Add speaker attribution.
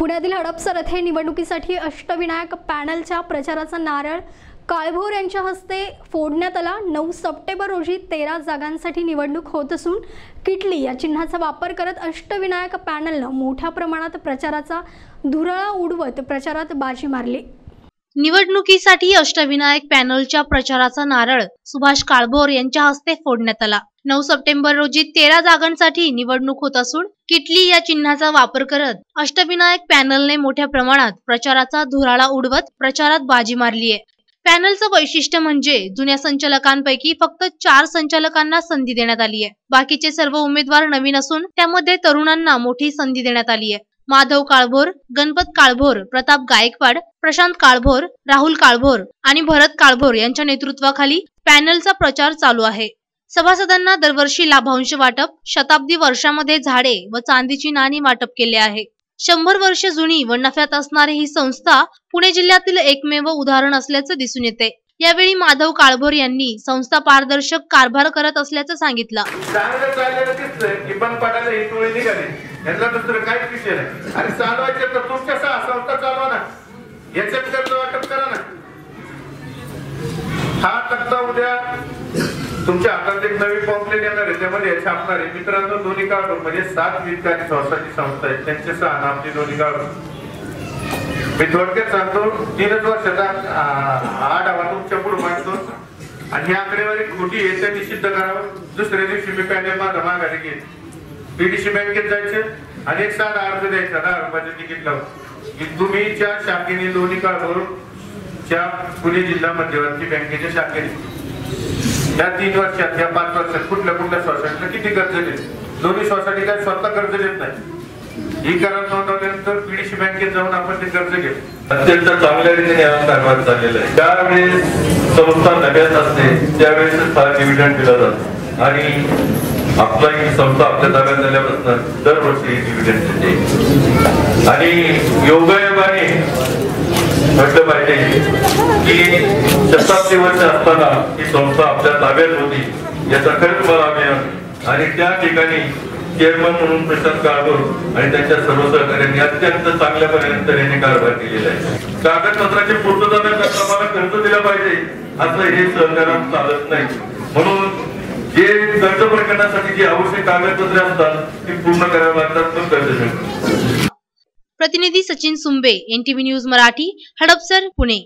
Speaker 1: पुण्यातील हडपसर येथे निवडणुकीसाठी अष्टविनायक पॅनलच्या प्रचाराचा नारळ. काळभोर यांच्या हस्ते फोडण्यात आला. नऊ सप्टेंबर रोजी तेरा जागांसाठी निवडणूक होत असून किटली या चिन्हाचा वापर करत अष्टविनायक पॅनलनं मोठ्या प्रमाणात प्रचाराचा धुराळा उडवत प्रचारात बाजी मारली.
Speaker 2: निवडणुकीसाठी अष्टविनायक पॅनलच्या प्रचाराचा नारळ सुभाष काळभोर यांच्या हस्ते फोडण्यात आला. नऊ सप्टेंबर रोजी तेरा जागांसाठी निवडणूक होत असून किटली या चिन्हाचा वापर करत अष्टविनायक पॅनलने मोठ्या प्रमाणात प्रचाराचा धुराळा उडवत प्रचारात बाजी मारली आहे पॅनलचं वैशिष्ट्य म्हणजे जुन्या संचालकांपैकी फक्त चार संचालकांना संधी देण्यात आली आहे बाकीचे सर्व उमेदवार नवीन असून त्यामध्ये तरुणांना मोठी संधी देण्यात आली आहे माधव काळभोर गणपत काळभोर प्रताप गायकवाड प्रशांत काळभोर राहुल काळभोर आणि भरत काळभोर यांच्या नेतृत्वाखाली पॅनलचा प्रचार चालू आहे. सभासदांना दरवर्षी लाभांश वाटप शताब्दी वर्षामध्ये झाडे व चांदीची नाणी वाटप केले आहे. शंभर वर्ष जुनी व नफ्यात असणारी ही संस्था पुणे जिल्ह्यातील एकमेव उदाहरण असल्याचं दिसून येते. यावेळी माधव काळभोर यांनी संस्था पारदर्शक कारभार करत असल्याचं सांगितलं.
Speaker 3: हा तक्ता उद्या तुमच्या हातात एक नवी पॉम्पलेट येणार आहे. त्यामध्ये छापणार आहे. मित्रांनो दोन्ही काढू म्हणजे सात वित्तकारी संस्थाची संस्था आहे. त्यांचे सहा नाम दोन्ही काळ मी थोडक्यात सांगतो तीनच वर्षाचा आ- आढावा तुमच्यापुढे मांडतो. आणि ही आकडेवारी खोटी आहे त्यांनी सिद्ध करावं. दुसऱ्या दिवशी मी पॅनल माझा माघारी घेईन. पीडीसी बँकेत जायचं आणि एक साधा अर्ज द्यायचा दहा रुपयाचं तिकीट लावून. की तुम्ही त्या शाखेने दोन्ही काळभरून त्या पुणे जिल्हा मध्यवर्ती बँकेच्या शाखेने या तीन वर्षात या पाच वर्षात कुठल्या कुठल्या सोसायटीला किती कर्ज देत दोन्ही सोसायटी काय स्वतः कर्ज देत नाही. ही करार नोंदवल्यानंतर पीडीसी बँकेत जाऊन आपण ते कर्ज घेतो
Speaker 4: अत्यंत चांगल्या रीतीने हा कारभार चाललेला आहे. ज्यावेळेस संस्था नव्यात असते त्यावेळेस फार डिव्हिडंड दिला जातो. आणि आपला ही संस्था आपल्या ताब्यात झाल्यापासून दरवर्षी डिव्हिडंड देते. आणि योगायोगाने म्हटलं पाहिजे की शताब्दी वर्ष असताना ही संस्था आपल्या ताब्यात होती. याचा खरंच मला अभिमान आणि त्या ठिकाणी चेअरमन म्हणून प्रशांत काळभोर आणि त्यांच्या सर्व सहकार्यांनी अत्यंत चांगल्या पर्यंत कारभार केलेला आहे. कागदपत्राची पूर्तता न करता मला कर्ज दिला पाहिजे असं हे सहकार्यात चालत नाही. म्हणून जे कर्ज प्रकरणासाठी जी आवश्यक कागदपत्रे असतात ती पूर्ण करावी लागतात पण कर्ज मिळतं
Speaker 2: प्रतिनिधी सचिन सुंबे एनटीव्ही न्यूज मराठी हडपसर पुणे.